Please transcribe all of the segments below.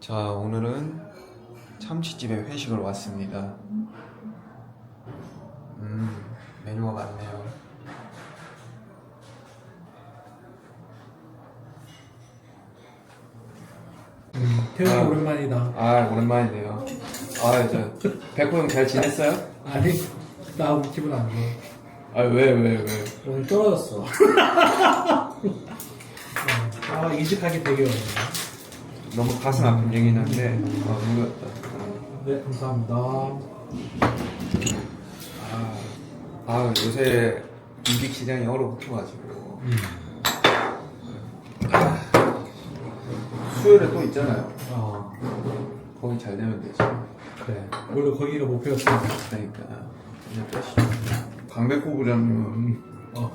자, 오늘은 참치집에 회식을 왔습니다. 음, 메뉴가 많네요. 음, 태훈이 아. 오랜만이다. 아, 오랜만이네요. 아, 저, 백호 형 잘 지냈어요? 아니, 나 오늘 기분 안 좋아. 아, 왜, 왜, 왜? 오늘 떨어졌어. 어, 아, 이직하기 되게 어렵네. 너무 가슴 아픈 얘기긴 한데, 아, 모르겠다. 네, 감사합니다. 아, 아, 요새 인식 시장이 얼어붙어가지고. 음. 수요일에 또 있잖아요. 어, 거기 잘 되면 되지. 그래. 원래 거기가 목표였으니까. 그러니까. 이제 빼시죠. 강백호 부장님은 어,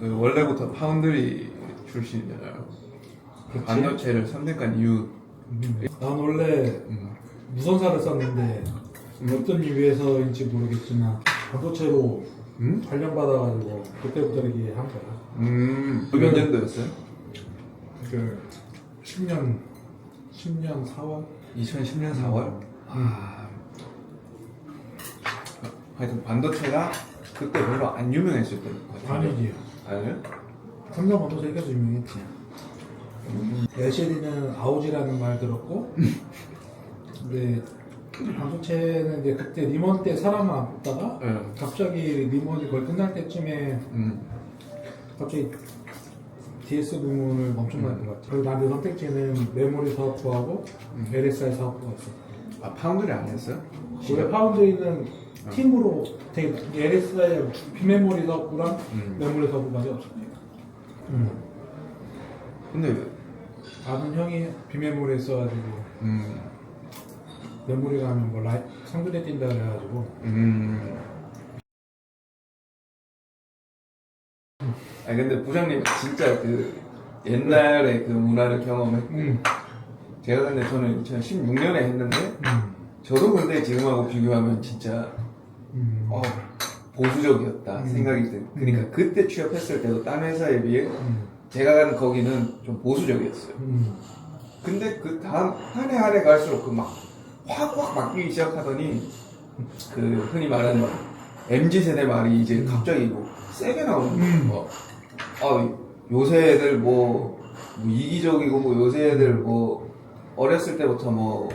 그 원래부터 파운드리 출신이잖아요. 그렇지. 반도체를 선택한 이유. 음. 난 원래 음. 무선사를 썼는데, 어떤 이유에서인지 모르겠지만, 반도체로 음? 관련받아가지고, 그때부터 이렇게 한 거야. 음. 몇 년도였어요? 그, 10년, 10년 4월? 2010년 4월? 아. 하여튼 반도체가 그때 별로 안 유명했을 때 같은데. 아니지. 아니요? 삼성 반도체 계속 유명했지. LCD는 아우지라는 말 들었고, 근데 반도체는 이제 그때 리먼 때 사람을 안 뽑다가 네. 갑자기 리먼이 거의 끝날 때쯤에 음. 갑자기 DS 부문을 엄청나게 들어갔죠. 그리고 나한테 선택지는 메모리 사업 부하고 음. LSI 사업 부가 있어. 아, 파운드리 아니었어요? 원래 파운드리는 팀으로 되게 LSI 비메모리 사업 부랑 음. 메모리 사업 부까지 없었지. 음. 근데, 왜? 아는 형이 비메모리 써가지고 음. 메모리가 하면 뭐 라이 상두대 뛴다 그래가지고 음. 아 근데 부장님 진짜 그 옛날에 그 문화를 경험했고 음. 제가 근데 저는 2016년에 했는데 음. 저도 근데 지금하고 비교하면 진짜 음. 어, 보수적이었다 음. 생각이 드 그러니까 그때 취업했을 때도 딴 회사에 비해 음. 제가 간 거기는 좀 보수적이었어요. 음. 근데 그 다음 한 해 한 해 갈수록 그 막 확 확 바뀌기 시작하더니 그 흔히 말하는 막 MZ 세대 말이 이제 갑자기 뭐 세게 나오는 음. 거예요. 아 요새 애들 뭐, 뭐 이기적이고 뭐 요새 애들 뭐 어렸을 때부터 뭐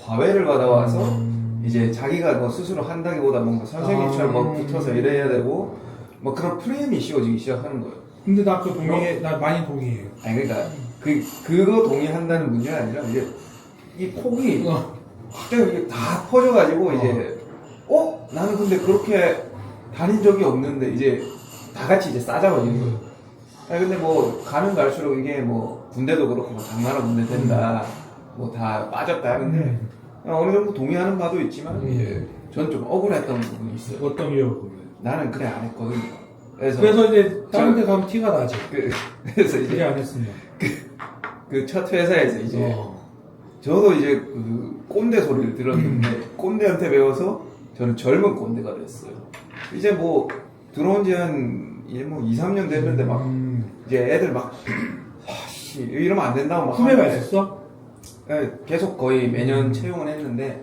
과외를 받아와서 음. 이제 자기가 뭐 스스로 한다기보다 뭔가 선생님처럼 아. 뭐 붙어서 이래야 되고 뭐 그런 프레임이 씌워지기 시작하는 거예요. 근데 나 그 동의해 나 많이 동의해. 아니 그러니까 그 그거 동의한다는 문제가 아니라 이제 이 폭이 어. 갑자기 이게 다 퍼져가지고 이제 어 나는 근데 그렇게 다닌 적이 없는데 이제 다 같이 이제 싸잡아지는 거예요. 아니 근데 뭐 가면 갈수록 이게 뭐 군대도 그렇고 뭐 장나라 군대 된다 뭐 다 빠졌다 하는데 음. 어느 정도 동의하는 바도 있지만 음. 이제 전 좀 억울했던 부분이 있어요. 어떤 이유로 나는 그래 안 했거든. 그래서 그래서 이제 다른 데 가면 티가 나지. 그, 그래서 이제 안 했으면. 그첫 회사에서 이제 어. 저도 이제 그 꼰대 소리를 들었는데 꼰대한테 배워서 저는 젊은 꼰대가 됐어요. 이제 뭐 들어온 지한 이제 뭐 2, 3년 됐는데 막 음. 이제 애들 막 아씨 이러면 안 된다고 막 후배가 있었어? 예, 계속 거의 매년 채용을 했는데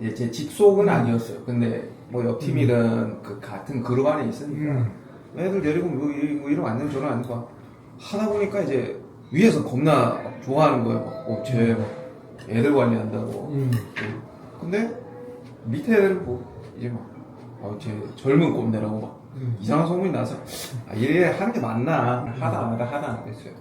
이제 제 직속은 아니었어요. 근데 뭐 옆 팀이든 그 같은 그룹 안에 있으니까 음. 애들 데리고 뭐, 이- 뭐 이러면 안 되면 저는 안 돼. 하다 보니까 이제 위에서 겁나 막 좋아하는 거예요. 막, 어, 쟤 막 애들 관리한다고. 음. 근데 밑에 애들은 뭐 이제 막 아, 쟤 젊은 꼰대라고 막 음. 이상한 소문이 나서 아, 이래 하는 게 맞나 하다 안 하다 하다 안 했어요.